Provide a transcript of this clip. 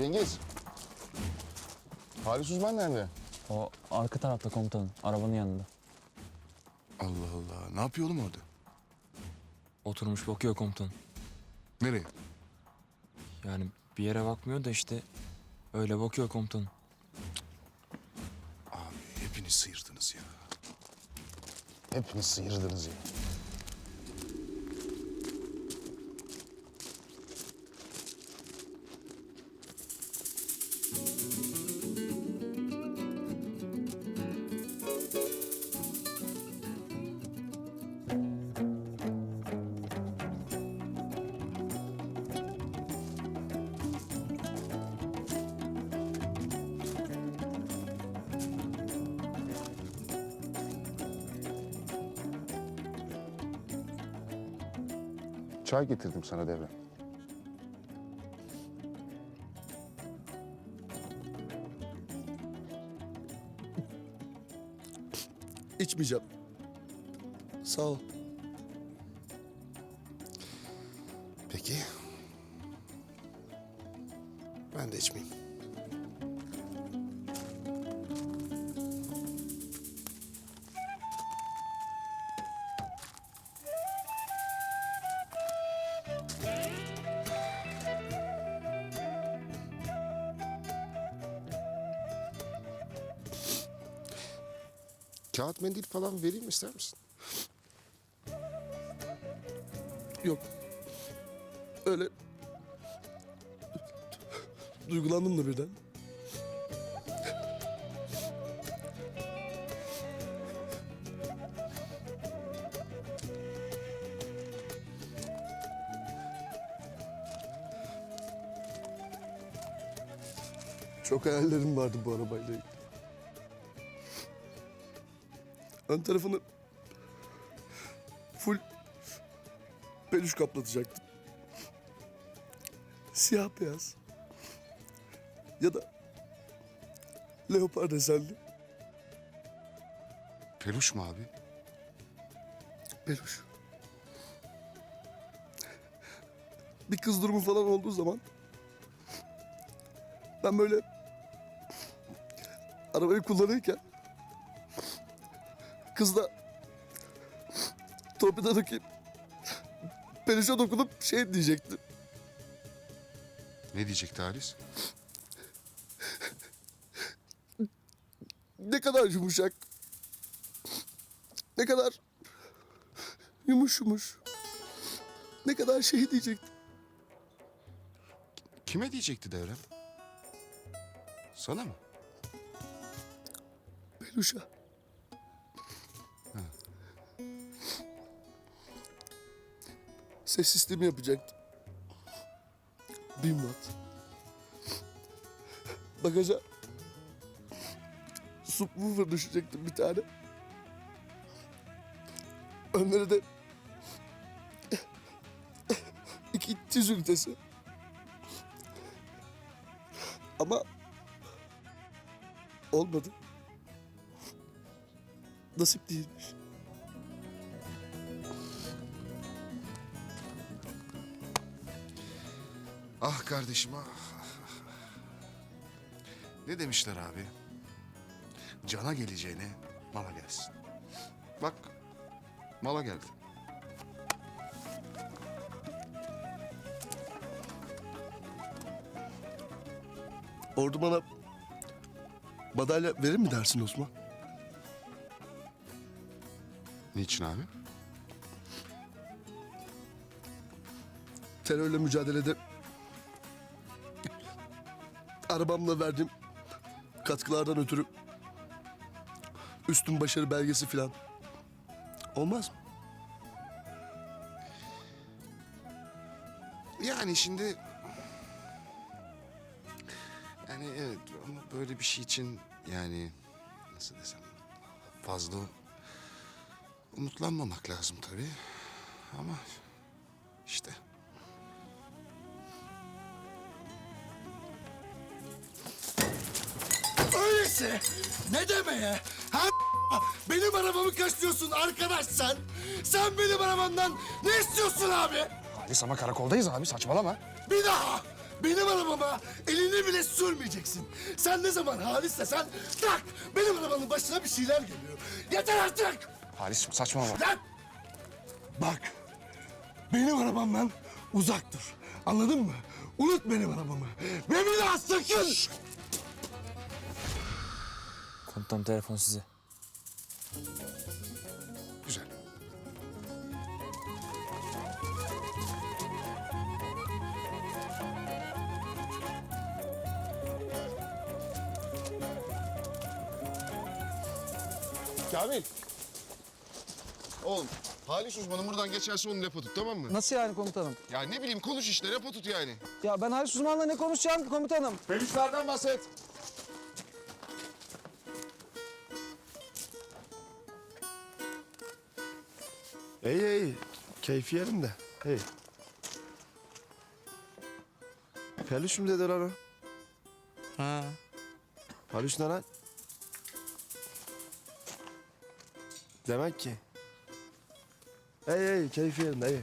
Cengiz. Halis Uzman nerede? O arka tarafta komutanım. Arabanın yanında. Allah Allah. Ne yapıyor oğlum orada? Oturmuş bakıyor komutanım. Nereye? Yani bir yere bakmıyor da işte öyle bakıyor komutanım. Abi hepiniz sıyırdınız ya. Hepiniz sıyırdınız ya. Çay getirdim sana Devrem. İçmeyeceğim. Sağ ol. Peki. Ben de içmeyeyim. Kağıt mendil falan vereyim ister misin? Yok. Öyle... Duygulandım da birden. Çok hayallerim vardı bu arabayla ilgili. Ön tarafını full peluş kaplatacaktım. Siyah beyaz. Ya da leopar desenli Peluş mu abi? peluş. Bir kız durumu falan olduğu zaman ben böyle arabayı kullanırken kız da torpidodaki peluşa dokunup şey diyecekti. Ne diyecekti Halis? Ne kadar yumuşak. Ne kadar yumuş yumuş. Ne kadar şey diyecekti. Kime diyecekti Devrem? Sana mı? Peluşa. Ses sistemi yapacaktım. Bin watt. Bagaja subwoofer düşecektim bir tane. Önlere de iki tiz ünitesi. Ama olmadı. Nasip değilmiş. Ah kardeşim ah. Ne demişler abi? Cana geleceğine mala gelsin. Bak mala geldi. Ordu bana madalya verir mi dersin Osman? Niçin abi? Terörle mücadelede arabamla verdiğim katkılardan ötürü üstün başarı belgesi falan olmaz mı? Yani şimdi... Yani evet ama böyle bir şey için yani nasıl desem fazla umutlanmamak lazım tabii. Ama işte Öyleyse ne demeye? Ha benim arabamı kaçırıyorsun arkadaş sen. Sen benim arabamdan ne istiyorsun abi? Halis ama karakoldayız abi saçmalama. Bir daha, benim arabama elini bile sürmeyeceksin. Sen ne zaman Halis'le sen tak benim arabanın başına bir şeyler geliyor. Yeter artık! Halis saçmalama. Lan! Bak, benim arabamdan uzak dur. Anladın mı? Unut benim arabamı. Bir daha sakın! Komutanım telefon size. Güzel. Kamil. Oğlum Halis uzmanı buradan geçerse onu lafa tut tamam mı? Nasıl yani komutanım? Ya ne bileyim konuş işte lafa tut yani. Ya ben Halis Uzman'la ne konuşacağım ki komutanım? Peluşlardan bahset. İyi iyi. Keyfi yerinde. İyi. Peluşum dedi lan o. Ha. Peluş ne lan? Demek ki. 哎，真是美。